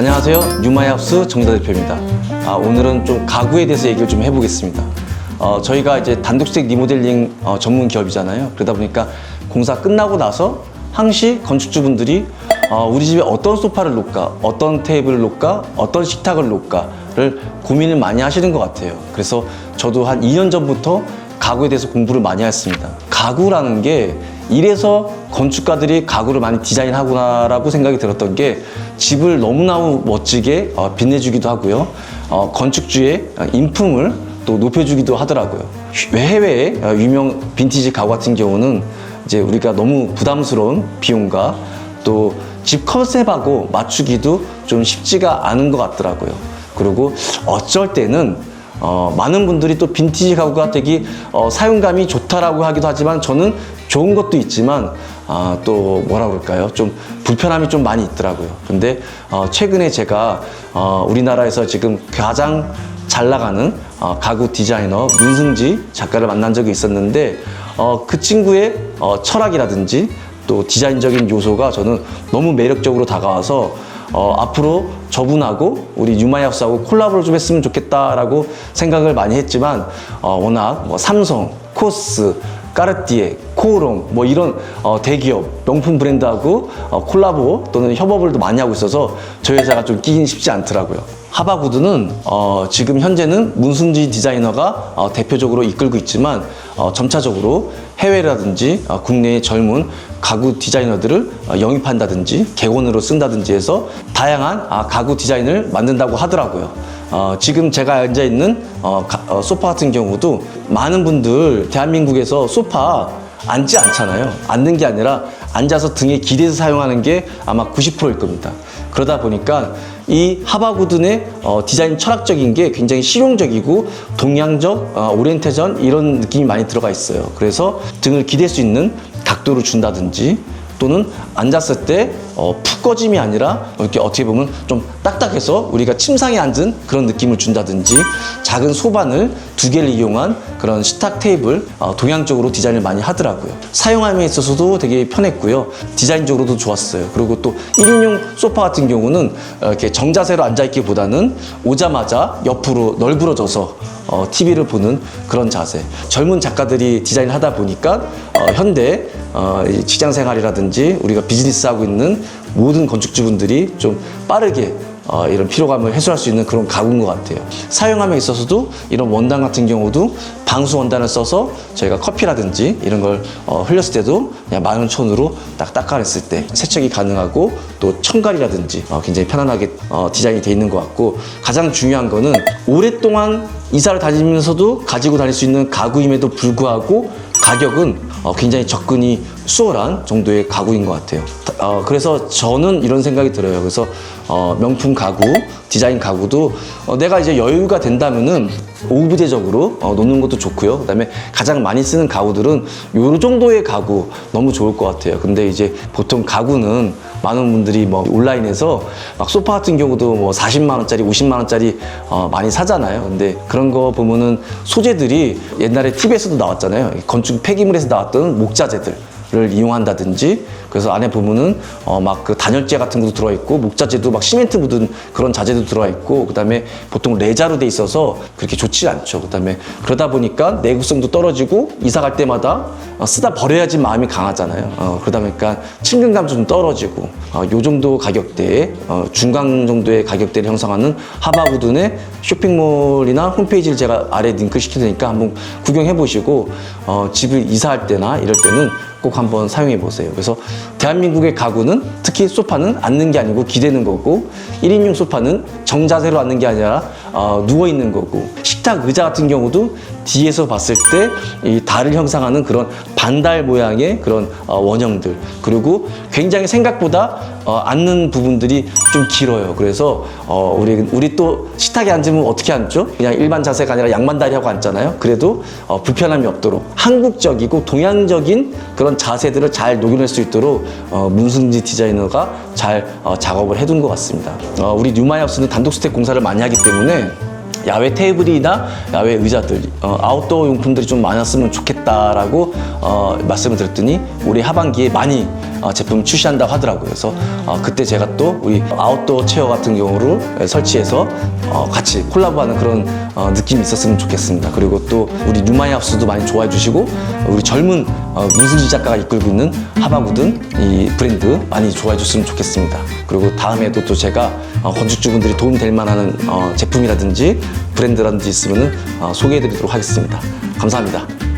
안녕하세요. 뉴마이하우스 정다 대표입니다. 아, 오늘은 좀 가구에 대해서 얘기를 좀 해보겠습니다. 어, 저희가 이제 단독주택 리모델링 어, 전문 기업이잖아요. 그러다 보니까 공사 끝나고 나서 항시 건축주분들이 어, 우리 집에 어떤 소파를 놓을까, 어떤 테이블을 놓을까, 어떤 식탁을 놓을까를 고민을 많이 하시는 것 같아요. 그래서 저도 한 2년 전부터 가구에 대해서 공부를 많이 했습니다. 가구라는 게 이래서 건축가들이 가구를 많이 디자인하구나라고 생각이 들었던 게 집을 너무나도 멋지게 어, 빛내주기도 하고요. 어, 건축주의 인품을 또 높여주기도 하더라고요. 왜 해외의 어, 유명 빈티지 가구 같은 경우는 이제 우리가 너무 부담스러운 비용과 또 집 컨셉하고 맞추기도 좀 쉽지가 않은 것 같더라고요. 그리고 어쩔 때는 어, 많은 분들이 또 빈티지 가구가 되게 어, 사용감이 좋다라고 하기도 하지만 저는 좋은 것도 있지만 아, 또 뭐라 그럴까요? 좀 불편함이 좀 많이 있더라고요. 근데 어, 최근에 제가 어, 우리나라에서 지금 가장 잘 나가는 어, 가구 디자이너 문승지 작가를 만난 적이 있었는데 어, 그 친구의 어, 철학이라든지 또 디자인적인 요소가 저는 너무 매력적으로 다가와서 어, 앞으로 저분하고 우리 뉴마이하우스하고 콜라보를 좀 했으면 좋겠다라고 생각을 많이 했지만 어, 워낙 뭐 삼성, 코스, 까르띠에, 코오롱 뭐 이런 어, 대기업 명품 브랜드하고 어, 콜라보 또는 협업을 또 많이 하고 있어서 저희 회사가 좀 끼긴 쉽지 않더라고요. 하바구드는 어, 지금 현재는 문순지 디자이너가 어, 대표적으로 이끌고 있지만 어, 점차적으로 해외라든지 어, 국내의 젊은 가구 디자이너들을 어, 영입한다든지 객원으로 쓴다든지 해서 다양한 아, 가구 디자인을 만든다고 하더라고요. 어, 지금 제가 앉아 있는 어, 가- 어, 소파 같은 경우도 많은 분들 대한민국에서 소파 앉지 않잖아요. 앉는 게 아니라 앉아서 등에 기대서 사용하는 게 아마 90%일 겁니다. 그러다 보니까 이 하바구든의 어, 디자인 철학적인 게 굉장히 실용적이고 동양적, 어, 오리엔테전 이런 느낌이 많이 들어가 있어요. 그래서 등을 기댈 수 있는 각도를 준다든지 또는 앉았을 때 어, 푹 꺼짐이 아니라 이렇게 어떻게 보면 좀 딱딱해서 우리가 침상에 앉은 그런 느낌을 준다든지 작은 소반을 두 개를 이용한 그런 식탁 테이블 어, 동양적으로 디자인을 많이 하더라고요. 사용함에 있어서도 되게 편했고요. 디자인적으로도 좋았어요. 그리고 또 1인용 소파 같은 경우는 어, 이렇게 정자세로 앉아있기보다는 오자마자 옆으로 널브러져서 어, TV를 보는 그런 자세. 젊은 작가들이 디자인을 하다 보니까 어, 현대 어, 이 직장 생활이라든지 우리가 비즈니스 하고 있는 모든 건축주분들이 좀 빠르게 어, 이런 피로감을 해소할 수 있는 그런 가구인 것 같아요. 사용함에 있어서도 이런 원단 같은 경우도 방수 원단을 써서 저희가 커피라든지 이런 걸 어, 흘렸을 때도 그냥 마늘촌으로 딱 닦아냈을 때 세척이 가능하고 또 청갈이라든지 어, 굉장히 편안하게 어, 디자인이 돼 있는 것 같고 가장 중요한 거는 오랫동안 이사를 다니면서도 가지고 다닐 수 있는 가구임에도 불구하고 가격은 어, 굉장히 접근이 수월한 정도의 가구인 것 같아요. 어, 그래서 저는 이런 생각이 들어요. 그래서 어, 명품 가구, 디자인 가구도 어, 내가 이제 여유가 된다면은 오브제적으로 어, 놓는 것도 좋고요. 그다음에 가장 많이 쓰는 가구들은 요 정도의 가구 너무 좋을 것 같아요. 근데 이제 보통 가구는 많은 분들이 뭐 온라인에서 막 소파 같은 경우도 뭐 40만 원짜리, 50만 원짜리 어, 많이 사잖아요. 근데 그런 거 보면은 소재들이 옛날에 TV에서도 나왔잖아요. 건축 폐기물에서 나왔던 목자재들. 를 이용한다든지 그래서 안에 보면은 어 막 그 단열재 같은 것도 들어가 있고 목자재도 막 시멘트 묻은 그런 자재도 들어가 있고 그다음에 보통 레자로 돼 있어서 그렇게 좋지 않죠. 그다음에 그러다 보니까 내구성도 떨어지고 이사 갈 때마다 어, 쓰다 버려야지 마음이 강하잖아요. 어 그러다 보니까 친근감도 좀 떨어지고 어, 요 정도 가격대에 어, 중간 정도의 가격대를 형성하는 하바구든의 쇼핑몰이나 홈페이지를 제가 아래 링크 시킬 테니까 한번 구경해 보시고 어, 집을 이사할 때나 이럴 때는 꼭 한번 사용해 보세요. 그래서 대한민국의 가구는 특히 소파는 앉는 게 아니고 기대는 거고 1인용 소파는 정자세로 앉는 게 아니라 어, 누워 있는 거고 식탁 의자 같은 경우도 뒤에서 봤을 때 이 달을 형상하는 그런 반달 모양의 그런 어, 원형들 그리고 굉장히 생각보다 어, 앉는 부분들이 좀 길어요. 그래서 어, 우리 우리 또 식탁에 앉으면 어떻게 앉죠? 그냥 일반 자세가 아니라 양반다리 하고 앉잖아요. 그래도 어, 불편함이 없도록 한국적이고 동양적인 그런 자세들을 잘 녹여낼 수 있도록 어, 문승지 디자이너가 잘 어, 작업을 해둔 것 같습니다. 어, 우리 뉴마이하우스는 단독주택 공사를 많이 하기 때문에 야외 테이블이나 야외 의자들 어, 아웃도어 용품들이 좀 많았으면 좋겠다라고 어, 말씀을 드렸더니 올해 하반기에 많이 어, 제품 출시한다고 하더라고요. 그래서 어, 그때 제가 또 우리 아웃도어 체어 같은 경우를 설치해서 어, 같이 콜라보하는 그런 어, 느낌이 있었으면 좋겠습니다. 그리고 또 우리 뉴마이 하우스도 많이 좋아해 주시고 우리 젊은 어, 문승지 작가가 이끌고 있는 하바구든 이 브랜드 많이 좋아해 줬으면 좋겠습니다. 그리고 다음에도 또 제가 어, 건축주분들이 도움 될 만한 어, 제품이라든지 브랜드라든지 있으면 어, 소개해 드리도록 하겠습니다. 감사합니다.